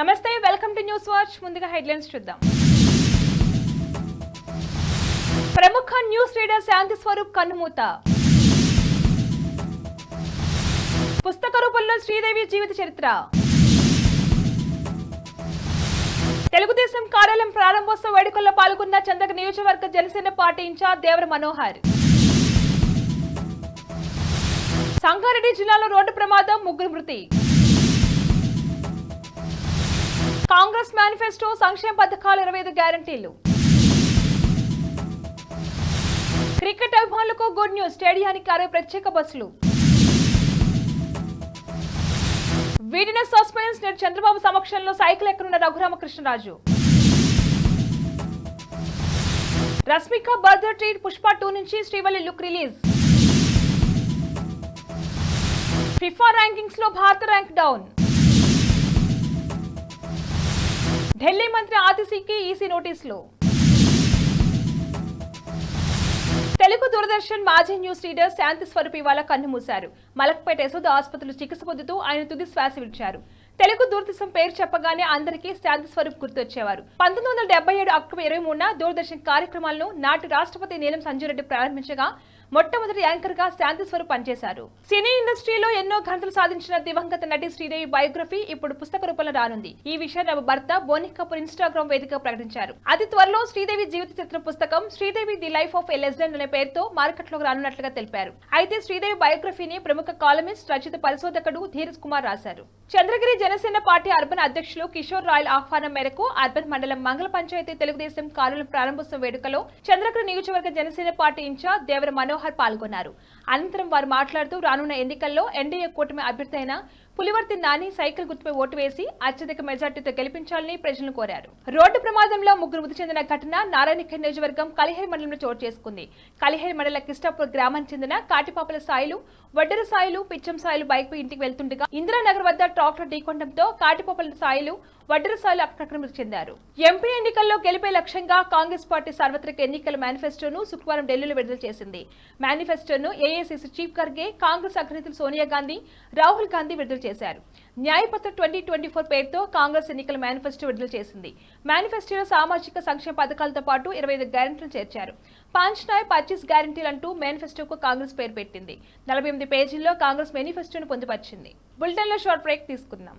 నమస్తే welcome to news watch. ముందుగా headlines చూద్దాం. ప్రముఖ న్యూస్ రీడర్ శాంతి స్వరూప్ కన్నుమూత. పుస్తక రూపంలో శ్రీదేవి జీవిత చరిత్ర. తెలుగుదేశం కార్యాలయం ప్రారంభోత్సవ వేడుకల్లో పాల్గొన్న చందక నియోజకవర్గ జనసేన పార్టీ ఇన్ఛార్జ్ దేవర మనోహర్. సంగారెడ్డి జిల్లాలో రోడ్డు ప్రమాదం ముగ్గురు మృతి. కాంగ్రెస్ మేనిఫెస్టో సంక్షేమ పథకాలు ఇరవై ఐదు గ్యారంటీలు. క్రికెట్ అభిమానులకు గుడ్ న్యూస్ స్టేడియానికి అరవై ప్రత్యేక బస్సులు. వీడిన సస్పెన్స్ నేడు చంద్రబాబు సమక్షంలో cycle ఎక్కనున్న Raghuramakrishnaraju. Rashmika birthday treat Pushpa two నుంచి శ్రీవల్లి లుక్ రిలీజ్. ఫిఫా ర్యాంకింగ్స్లో భారత ర్యాంక్ డౌన్. ఢిల్లీ మంత్రి ఆతిశీకి ఈసీ నోటీసులు. తెలుగు దూరదర్శన్ మాజీ న్యూస్ రీడర్ శాంతి స్వరూప్ ఇవాళ కన్నుమూశారు మలక్పేట యశోద ఆసుపత్రిలో చికిత్స పొందుతూ ఆయన తుది శ్వాస విడిచారు. తెలుగు దూరదర్శన్ పేరు చెప్పగానే అందరికీ శాంతి స్వరూప్ గుర్తొచ్చేవారు. పంతొమ్మిది వందల డెబ్బై ఏడు అక్టోబర్ ఇరవై మూడున దూరదర్శన్ కార్యక్రమాలను నాటి రాష్ట్రపతి నీలం సంజయ్ రెడ్డి ప్రారంభించగా మొట్టమొదటి యాంకర్గా శాంతి స్వరూప్ పనిచేశారు. సినీ ఇండస్ట్రీలో ఎన్నో ఘనతలు సాధించిన దివంగత నటి శ్రీదేవి బయోగ్రఫీ ఇప్పుడు పుస్తక రూపంలో రానుంది. ఈ విషయాన్ని ఆమె భర్త బోని కపూర్ ఇన్స్టాగ్రామ్ వేదికగా ప్రకటించారు. అతి త్వరలో శ్రీదేవి జీవిత చిత్రం పుస్తకం Sridevi the life of a legend అనే పేరుతో మార్కెట్లోకి రానున్నట్లుగా తెలిపారు. అయితే శ్రీదేవి బయోగ్రఫీని ప్రముఖ కాలమిస్ట్ రచిత పరిశోధకుడు ధీరజ్ కుమార్ రాశారు. చంద్రగిరి జనసేన పార్టీ అర్బన్ అధ్యక్షులు కిషోర్ రాయల్ ఆహ్వానం మేరకు అర్బన్ మండలం మంగళ పంచాయతీ తెలుగుదేశం కార్యాలయం ప్రారంభోత్సవ వేడుకలో చంద్రగిరి నియోజకవర్గ జనసేన పార్టీ ఇన్ఛార్జ్ దేవర మనోహర్ పాల్గొన్నారు. అనంతరం వారు మాట్లాడుతూ రానున్న ఎన్నికల్లో ఎన్డీఏ కూటమి అభ్యర్థి అయిన పులివర్తి నాని సైకిల్ గుర్తుపై ఓటు వేసి అత్యధిక మెజార్టీతో గెలిపించాలని ప్రజలను కోరారు. రోడ్డు ప్రమాదంలో ముగ్గురు మృతి చెందిన ఘటన నారాయణఖేడ్ నియోజకవర్గం కలిహేరి మండలంలో చోటు చేసుకుంది. కలిహేరి మండల కిష్టాపూర్ గ్రామానికి చెందిన కాటిపాపల సాయిలు వడ్డెర సాయిలు పిచ్చం సాయిలు బైక్పై ఇంటికి వెళ్తుండగా ఇందిరానగర్ వద్ద ట్రాక్టర్ ఢీకొనడంతో కాటిపాపల సాయిలు వడ్డెర సాయిలు అక్కడక్కడ మృతి చెందారు. ఎంపీ ఎన్నికల్లో గెలిపే లక్ష్యంగా కాంగ్రెస్ పార్టీ సార్వత్రిక ఎన్నికల మేనిఫెస్టోను శుక్రవారం ఢిల్లీలో విడుదల చేసింది. మేనిఫెస్టోను ఏఐసిసి చీఫ్ ఖర్గే కాంగ్రెస్ అగ్రనేతలు సోనియా గాంధీ రాహుల్ గాంధీ విడుదల చేశారు. న్యాయపత్ర ట్వంటీ ట్వంటీ ఫోర్ పేరుతో కాంగ్రెస్ ఎన్నికల మేనిఫెస్టో విడుదల చేసింది. మేనిఫెస్టోలో సామాజిక సంక్షేమ పథకాలతో పాటు ఇరవై ఐదు గ్యారెంటీలు చేర్చారు. పాంచ్ నాయ్ పచ్చిస్ గ్యారెంటీలు అంటూ మేనిఫెస్టోకు కాంగ్రెస్ పేరు పెట్టింది. నలభై ఎనిమిది పేజీల్లో కాంగ్రెస్ మేనిఫెస్టోను పొందుపరిచింది. బులెటిన్లో షార్ట్ బ్రేక్ తీసుకుందాం.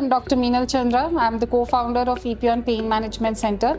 I'm Dr. Meenal Chandra. I'm the co-founder of Epion Pain Management Center.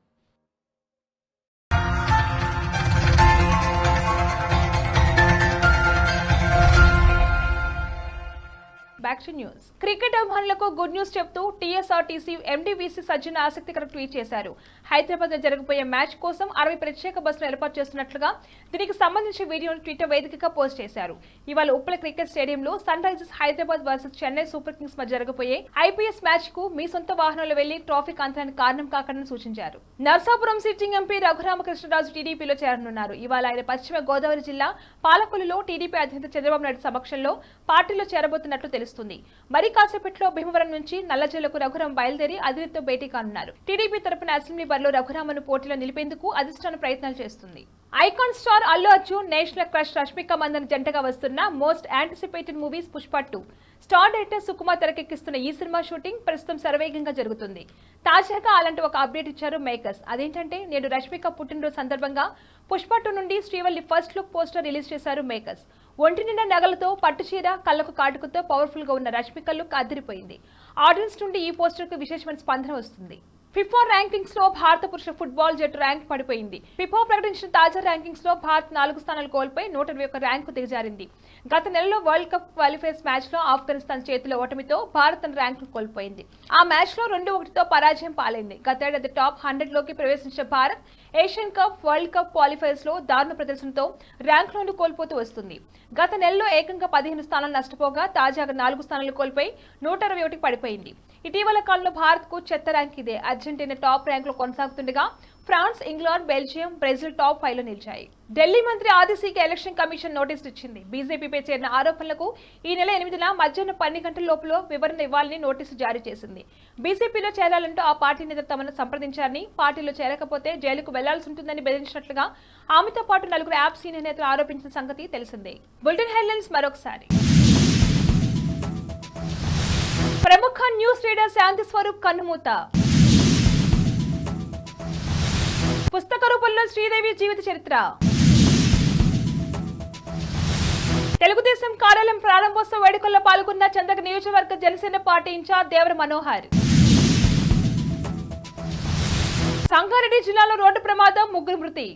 To news. Cricket అభిమానులకు గుడ్ న్యూస్ చెప్తూ టీఎస్ఆర్టీసీ ఎండీవీసీ సజ్జన ఆసక్తికర ట్వీట్ చేశారు. హైదరాబాద్లో జరగబోయే మ్యాచ్ కోసం అరవై ప్రత్యేక బస్సులు ఏర్పాటు చేస్తున్నట్లుగా దీనికి సంబంధించిన వీడియోను ట్విట్టర్ వేదికగా పోస్ట్ చేశారు. ఇవాళ ఉప్పల క్రికెట్ స్టేడియంలో Sunrisers Hyderabad versus Chennai Super Kings మధ్య జరగబోయే ఐపీఎస్ మ్యాచ్కు మీ సొంత వాహనంలో వెళ్ళి ట్రాఫిక్ అంతరానికి కారణం కాకడని సూచించారు. నర్సాపురం సిట్టింగ్ ఎంపీ రఘురామకృష్ణరాజు టీడీపీలో చేరనున్నారు. ఇవాళ ఆయన పశ్చిమ గోదావరి జిల్లా పాలకొల్లులో టీడీపీ అధినేత చంద్రబాబు నాయుడు సమక్షంలో పార్టీలో చేరబోతున్నట్లు తెలుస్తుంది. మరి కాసేపట్లో భీమవరం నుంచి నల్లజల్లకు రఘురాం బయలుదేరి అధినేతతో భేటీ కానున్నారు. టీడీపీ తరపున అసెంబ్లీ బరిలో రఘురామను పోటీలో నిలిపేందుకు అధిష్టానం ప్రయత్నాలు చేస్తుంది. Icon star Allu Arjun national crush Rashmika Mandanna జంటగా వస్తున్న most anticipated movies Pushpa two. Star director Sukumar తెరకెక్కిస్తున్న ఈ సినిమా షూటింగ్ ప్రస్తుతం శరవేగంగా జరుగుతుంది. తాజాగా అలాంటి ఒక అప్డేట్ ఇచ్చారు మేకర్స్. అదేంటంటే నేడు రష్మిక పుట్టినరోజు సందర్భంగా పుష్ప టూ నుండి Srivalli first look poster release చేశారు మేకర్స్. ఒంటి నిండా నగలతో పట్టుచీర కళ్ళకు కాటుకుతో పవర్ఫుల్గా ఉన్న రష్మికల్లు అదిరిపోయింది ఆడియన్స్ నుండి ఈ పోస్టర్కు విశేషమైన స్పందన వస్తుంది. ఫిఫా ర్యాంకింగ్స్లో భారత పురుష ఫుట్బాల్ జట్టు ర్యాంక్ పడిపోయింది. ఫిఫా ప్రకటించిన తాజా ర్యాంకింగ్స్లో భారత్ నాలుగు స్థానాలు కోల్పోయి నూట ఇరవై ఒక్క ర్యాంకు దిగజారింది. గత నెలలో వరల్డ్ కప్ క్వాలిఫైర్స్ మ్యాచ్లో ఆఫ్ఘనిస్తాన్ చేతిలో ఓటమితో భారత్ తన ర్యాంకును కోల్పోయింది. ఆ మ్యాచ్లో రెండు ఒకటితో పరాజయం పాలైంది. గతేడాది టాప్ హండ్రెడ్లోకి ప్రవేశించిన Bharat Asian cup world cup క్వాలిఫైర్స్లో దారుణ ప్రదర్శనతో ర్యాంకులను కోల్పోతూ వస్తుంది. గత నెలలో ఏకంగా పదిహేను స్థానాలు నష్టపోగా తాజాగా నాలుగు స్థానాలు కోల్పోయి నూట ఇరవై ఒకటికి పడిపోయింది. ఇటీవల కాలంలో భారత్కు చెత్త ర్యాంక్ ఇదే. అర్జెంటీనా టాప్ ర్యాంక్లో కొనసాగుతుండగా France England Belgium Brazil top ఫైవ్లో నిలిచాయి. ఢిల్లీ మంత్రి ఆదిశీకి ఎలక్షన్ కమిషన్ నోటీసులు ఇచ్చింది. బీజేపీపై చేరిన ఆరోపణలకు ఈ నెల ఎనిమిదిన మధ్యాహ్నం పన్నె గంటల లోపల వివరణ ఇవ్వాలని నోటీసు జారీ చేసింది. బీజేపీలో చేరాలంటూ ఆ పార్టీ నేత తమను సంప్రదించారని పార్టీలో చేరకపోతే జైలుకు వెళ్ళాల్సి ఉంటుందని బెదిరించినట్లుగా ఆమెతో పాటు నలుగురు యాప్ సీనియర్ నేతలు ఆరోపించిన సంగతి తెలిసిందే. బులెటిన్ హెడ్లైన్స్ మరొకసారి. ప్రముఖ న్యూస్ రీడర్ శాంతి స్వరూప్ కన్నుమూత. పుస్తక రూపంలో శ్రీదేవి జీవిత చరిత్ర. తెలుగుదేశం కార్యాలయం ప్రారంభోత్సవ వేడుకల్లో పాల్గొన్న చందక నియోజకవర్గ Janasena party in charge Devara Manohar. Sangareddy జిల్లాలో రోడ్డు ప్రమాదం ముగ్గురు మృతి.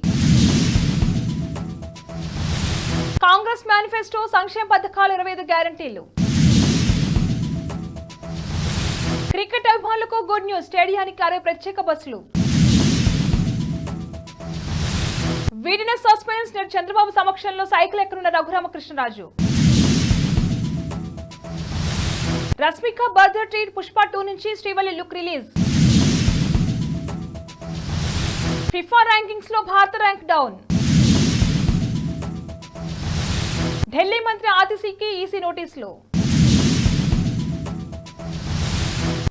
కాంగ్రెస్ మేనిఫెస్టో సంక్షేమ పథకాలు ఇరవై ఐదు గ్యారంటీలు. క్రికెట్ అభిమానులకు గుడ్ న్యూస్. స్టేడియానికి అరవై ప్రత్యేక బస్సులు. వీడిన సస్పెన్స్ నేడు చంద్రబాబు సమక్షంలో cycle ఎక్కనున్న Raghuramakrishnaraju. Rashmika birthday treat Pushpa two నుంచి శ్రీవల్లి లుక్ రిలీజ్. ఫిఫా ర్యాంకింగ్స్లో భారత ర్యాంక్ డౌన్. ఢిల్లీ మంత్రి ఆతిశీకి ఈసీ నోటీసులు.